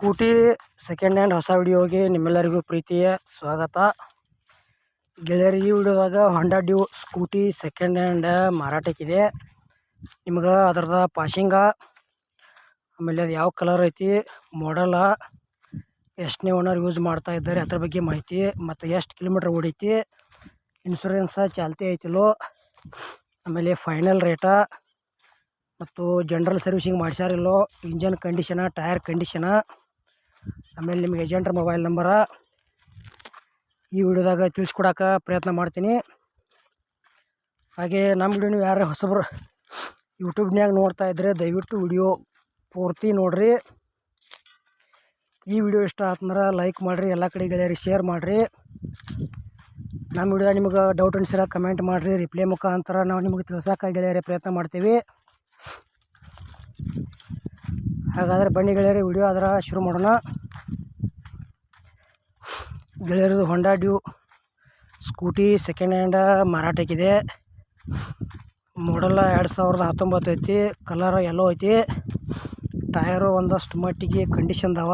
Scooty second hand ಹೊಸ ವಿಡಿಯೋಗೆ ನಿಮ್ಮೆಲ್ಲರಿಗೂ ಪ್ರೀತಿಯ ಸ್ವಾಗತ. ಗೆಳೆಯರಿಗೆ ಈ ವಿಡಿಯೋದಾಗ Honda Dio scooty second hand ಮಾರಾಟಕ್ಕಿದೆ. ನಿಮ್ಗೆ ಅದ್ರದ ಪಾಶಿಂಗ, ಆಮೇಲೆ ಅದು ಯಾವ ಕಲರ್ ಐತಿ ಮಾಡಲ ಎಷ್ಟನೇ ಓನರ್ ಯೂಸ್ ಮಾಡ್ತಾ ಇದ್ದಾರೆ ಅದ್ರ ಬಗ್ಗೆ ಮಾಹಿತಿ, ಮತ್ತು ಎಷ್ಟು ಕಿಲೋಮೀಟ್ರ್ ಓಡೈತಿ ಇನ್ಶೂರೆನ್ಸ ಚಾಲ್ತಿ ಐತಿಲ್ಲೋ, ಆಮೇಲೆ ಫೈನಲ್ ರೇಟ ಮತ್ತು ಜನ್ರಲ್ ಸರ್ವಿಸಿಂಗ್ ಮಾಡಿಸ್ಯಾರಿಲ್ಲೋ ಇಂಜನ್ ಕಂಡೀಷನ ಟೈರ್ ಕಂಡೀಷನ ಆಮೇಲೆ ನಿಮಗೆ ಏಜೆಂಟ್ರ ಮೊಬೈಲ್ ನಂಬರ ಈ ವಿಡಿಯೋದಾಗ ತಿಳಿಸ್ಕೊಡಕ್ಕೆ ಪ್ರಯತ್ನ ಮಾಡ್ತೀನಿ. ಹಾಗೆ ನಮ್ಮ ವಿಡಿಯೋ ನೀವು ಯಾರು ಹೊಸಬ್ರು ಯೂಟ್ಯೂಬ್ನಾಗ ನೋಡ್ತಾ ಇದ್ದರೆ ದಯವಿಟ್ಟು ವಿಡಿಯೋ ಪೂರ್ತಿ ನೋಡಿರಿ. ಈ ವಿಡಿಯೋ ಇಷ್ಟ ಆತಂದ್ರೆ ಲೈಕ್ ಮಾಡಿರಿ, ಎಲ್ಲ ಕಡೆ ಗೆಳೆಯರಿಗೆ ಶೇರ್ ಮಾಡಿರಿ. ನಮ್ಮ ವಿಡಿಯೋ ನಿಮಗೆ ಡೌಟ್ ಅನ್ಸಿರ ಕಮೆಂಟ್ ಮಾಡಿರಿ ರಿಪ್ಲೈ ಮುಖಾಂತರ ನಾವು ನಿಮಗೆ ತಿಳ್ಸೋಕೆ ಗೆಳೆಯರೇ ಪ್ರಯತ್ನ ಮಾಡ್ತೀವಿ. ಹಾಗಾದರೆ ಬನ್ನಿ ಗೆಳೆಯರೇ, ವಿಡಿಯೋ ಅದರ ಶುರು ಮಾಡೋಣ. ಗೆಳೆಯರದು Honda Dio scooty second hand ಮಾರಾಟಕ್ಕಿದೆ. ಮಾಡಲ್ಲ ಎರಡು ಸಾವಿರದ ಹತ್ತೊಂಬತ್ತು ಐತಿ ಕಲರ್ ಎಲ್ಲೋ ಐತಿ. ಟಯರು ಒಂದಷ್ಟು ಮಟ್ಟಿಗೆ ಕಂಡೀಷನ್ ಕಂಡೀಷನ್ದವ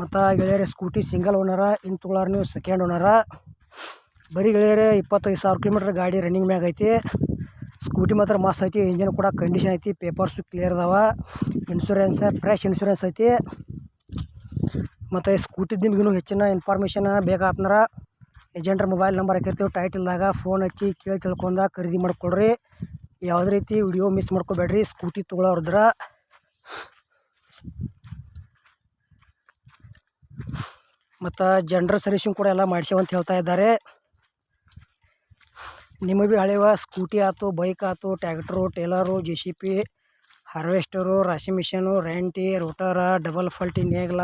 ಮತ್ತು ಗೆಳೆಯರೇ ಸ್ಕೂಟಿ ಸಿಂಗಲ್ ಓನರ ಇನ್ನು ತೊಗೊಳಾರ ನೀವು ಸೆಕೆಂಡ್ ಓನರ ಬರೀ ಗೆಳೆಯರೇ, ಇಪ್ಪತ್ತೈದು ಸಾವಿರ ಕಿಲೋಮೀಟ್ರ್ ಗಾಡಿ ರನ್ನಿಂಗ್ ಮ್ಯಾಗ ಐತಿ. ಸ್ಕೂಟಿ ಮಾತ್ರ ಮಸ್ತ್ ಐತಿ ಇಂಜಿನ್ ಕೂಡ ಕಂಡೀಷನ್ ಐತಿ ಪೇಪರ್ಸು ಕ್ಲಿಯರ್ ಅದಾವ. ಇನ್ಶೂರೆನ್ಸ್ ಫ್ರೆಶ್ ಇನ್ಶೂರೆನ್ಸ್ ಐತಿ. ಮತ್ತು ಸ್ಕೂಟಿ ನಿಮ್ಗೆ ಹೆಚ್ಚಿನ ಇನ್ಫಾರ್ಮೇಷನ್ ಬೇಕಾತಂದ್ರೆ ಏಜೆಂಟ್ರ ಮೊಬೈಲ್ ನಂಬರ್ ಹಾಕಿರ್ತೀವಿ ಟೈಟಲ್ದಾಗ ಫೋನ್ ಹಚ್ಚಿ ಕೇಳಿ ತಿಳ್ಕೊಂಡ ಖರೀದಿ ಮಾಡ್ಕೊಳ್ರಿ ಯಾವುದೇ ರೀತಿ ವಿಡಿಯೋ ಮಿಸ್ ಮಾಡ್ಕೋಬೇಡ್ರಿ ಸ್ಕೂಟಿ ತೊಗೊಳೋರ್ದ್ರ. ಮತ್ತು ಜನರಲ್ ಸರ್ವಿಸಿಂಗ್ ಕೂಡ ಎಲ್ಲ ಮಾಡಿಸೇವಂತ ಹೇಳ್ತಾ ಇದ್ದಾರೆ. ನಿಮಗೆ ಭೀ ಹಳೆಯವ ಸ್ಕೂಟಿ ಆಯ್ತು ಬೈಕ್ ಆಯ್ತು tractor trailer J C B harvester ರಾಶಿ ಮಿಷನು ರೆಂಟಿ ರೋಟರ ಡಬಲ್ ಫಲ್ಟಿ ನೇಗ್ಲ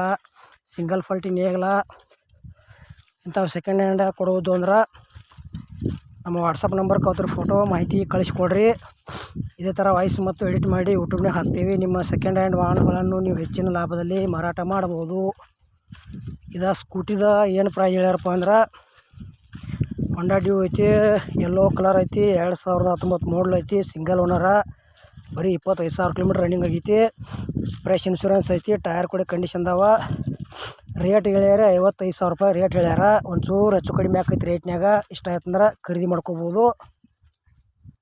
ಸಿಂಗಲ್ ಫಾಲ್ಟಿ ನೇಗಲಾ ಇಂಥವು ಸೆಕೆಂಡ್ ಹ್ಯಾಂಡ್ ಕೊಡುವುದು ಅಂದ್ರೆ ನಮ್ಮ ವಾಟ್ಸಪ್ ನಂಬರ್ ಅವ್ರ ಫೋಟೋ ಮಾಹಿತಿ ಕಳಿಸ್ಕೊಡ್ರಿ. ಇದೇ ಥರ ವಾಯ್ಸ್ ಮತ್ತು ಎಡಿಟ್ ಮಾಡಿ ಯೂಟ್ಯೂಬ್ನಾಗ ಹಾಕ್ತೀವಿ. ನಿಮ್ಮ ಸೆಕೆಂಡ್ ಹ್ಯಾಂಡ್ ವಾಹನಗಳನ್ನು ನೀವು ಹೆಚ್ಚಿನ ಲಾಭದಲ್ಲಿ ಮಾರಾಟ ಮಾಡ್ಬೋದು. ಇದು ಸ್ಕೂಟಿದ ಏನು ಪ್ರೈಸ್ ಹೇಳ್ಯಾರಪ್ಪ ಅಂದ್ರೆ ಹೊಂಡಾ ಡ್ಯೂ ಐತಿ ಯೆಲ್ಲೋ ಕಲರ್ ಐತಿ, ಎರಡು ಸಾವಿರದ ಹತ್ತೊಂಬತ್ತು ಮಾಡಲ್ ಐತಿ ಸಿಂಗಲ್ ಓನರ ಬರೀ ಇಪ್ಪತ್ತೈದು ಸಾವಿರ ಕಿಲೋಮೀಟ್ರ್ ರನ್ನಿಂಗ್ ಆಗೈತಿ. ಫ್ರೆಶ್ ಇನ್ಶೂರೆನ್ಸ್ ಐತಿ ಟೈರ್ ಕೂಡ ಕಂಡೀಷನ್ ಅದಾವ. ರೇಟ್ ಹೇಳ್ಯಾರ ಐವತ್ತೈದು ಸಾವಿರ ರೂಪಾಯಿ ರೇಟ್ ಹೇಳ್ಯಾರ. ಒಂಚೂರು ಹೆಚ್ಚು ಕಡಿಮೆ ಆಕೈತೆ ರೇಟ್ನ್ಯಾಗ. ಇಷ್ಟ ಆಯ್ತಂದ್ರೆ ಖರೀದಿ ಮಾಡ್ಕೋಬೋದು.